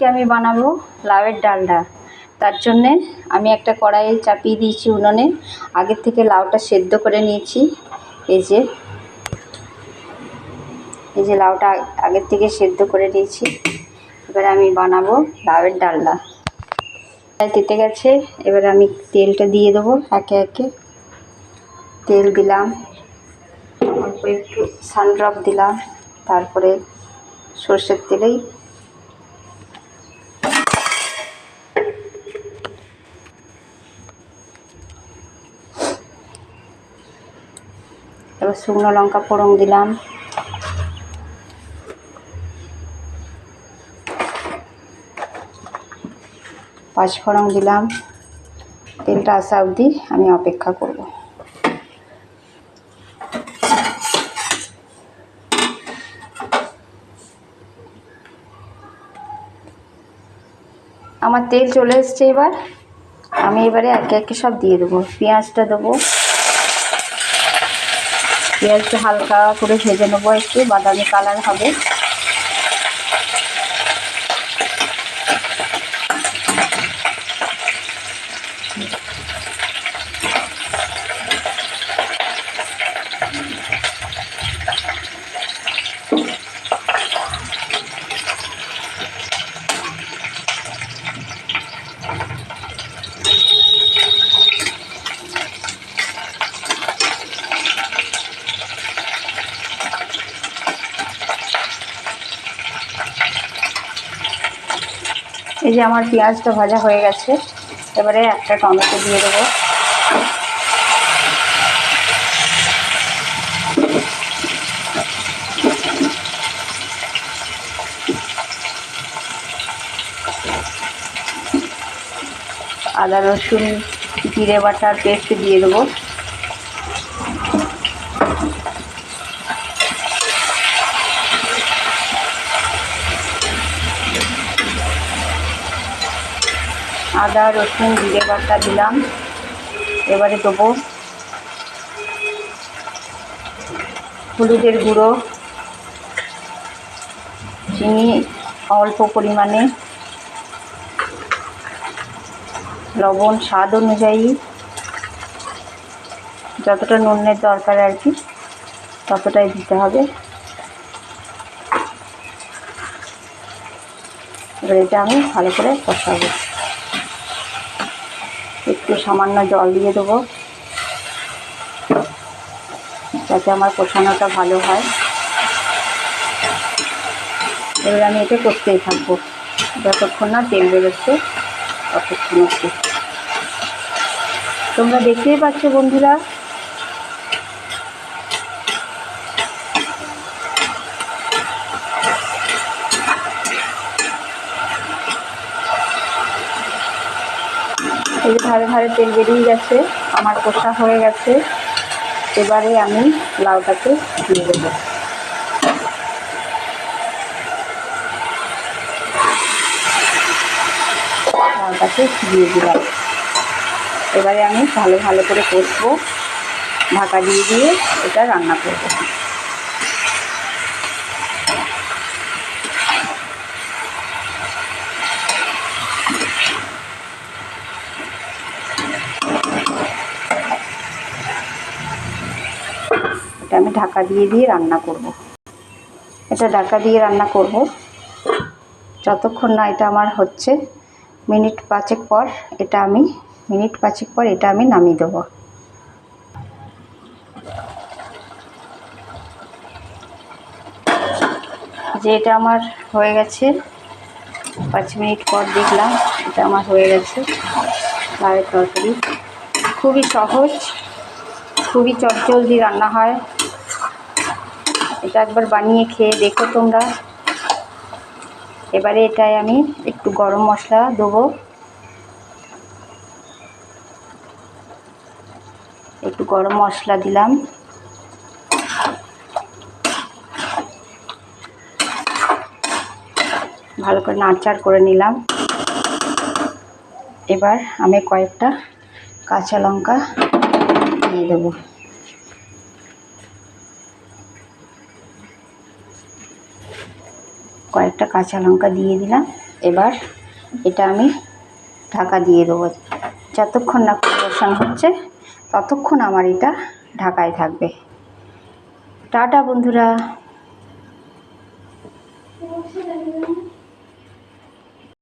আজকে আমি বানাবো লাউয়ের ডালনা তার জন্যে আমি একটা কড়াইয়ে চাপিয়ে দিয়েছি উনুনে। আগের থেকে লাউটা সেদ্ধ করে নিয়েছি। এই যে এই যে লাউটা আগের থেকে সেদ্ধ করে নিয়েছি। এবার আমি বানাবো লাউয়ের ডালনা তেতে গেছে, এবার আমি তেলটা দিয়ে দেবো একে একে। তেল দিলাম, অল্প একটু সানড্রপ দিলাম, তারপরে সর্ষের তেলেই এবার শুকনো লঙ্কা ফোড়ন দিলাম। পাঁচফোড়ন দিলাম। তেলটা আসা অবধি আমি অপেক্ষা করব। আমার তেল চলে এসছে এবার। আমি এবারে একে একে সব দিয়ে দেবো। পেঁয়াজটা দেবো। পেঁয়াজটা হালকা করে ভেজে নেব একটু বাদামি কালার হবে। এই যে আমার পেঁয়াজটা ভাজা হয়ে গেছে। এবারে একটা টমেটো দিয়ে দেবো। আদা, রসুন, জিরে বাটার পেস্ট দিয়ে দেবো। আদা, রসুন, জিরে বাটা দিলাম। এবারে দেবো হলুদের গুঁড়ো, চিনি অল্প পরিমাণে। লবণ স্বাদ অনুযায়ী যতটা নুনের দরকার আর কি, ততটাই দিতে হবে। এবার এটা আমি ভালো করে কষাবো। একটু সামান্য জল দিয়ে দেবো। যাতে আমার কষানোটা ভালো হয়। এবার আমি এটা করতেই থাকব। যতক্ষণ না তেল বেরোচ্ছে, ততক্ষণ তোমরা দেখতেই পাচ্ছ বন্ধুরা এই ধারে ধারে তেল বেরিয়ে গেছে, আমার কষা হয়ে গেছে। এবারে আমি লাউটাকে দিয়ে দেবো। লাউটাকে দিয়ে দিলাম। এবারে আমি ভালো ভালো করে কষবো। ঢাকা দিয়ে দিয়ে এটা রান্না করব। ঢাকা দিয়ে দিয়ে রান্না করব। এটা ঢাকা দিয়ে রান্না করব। যতক্ষণ না এটা আমার হচ্ছে, মিনিট পাঁচেক পর এটা আমি, মিনিট পাঁচেক পর এটা আমি নামিয়ে দেবো। যে এটা আমার হয়ে গেছে, পাঁচ মিনিট পর দেখলাম এটা আমার হয়ে গেছে লাউয়ের তরকারি খুবই সহজ, খুবই চটজলদি রান্না হয়। এটা একবার বানিয়ে খেয়ে দেখো তোমরা। এবারে এটাই আমি একটু গরম মশলা দেবো। একটু গরম মশলা দিলাম। ভালো করে নাড়চাড় করে নিলাম। এবার আমি কয়েকটা কাঁচা লঙ্কা দিয়ে দেবো। কয়েকটা কাঁচা লঙ্কা দিয়ে দিলাম। এবার এটা আমি ঢাকা দিয়ে দেবো। যতক্ষণ না পরিবেশন হচ্ছে, ততক্ষণ আমার এটা ঢাকায় থাকবে। টাটা বন্ধুরা।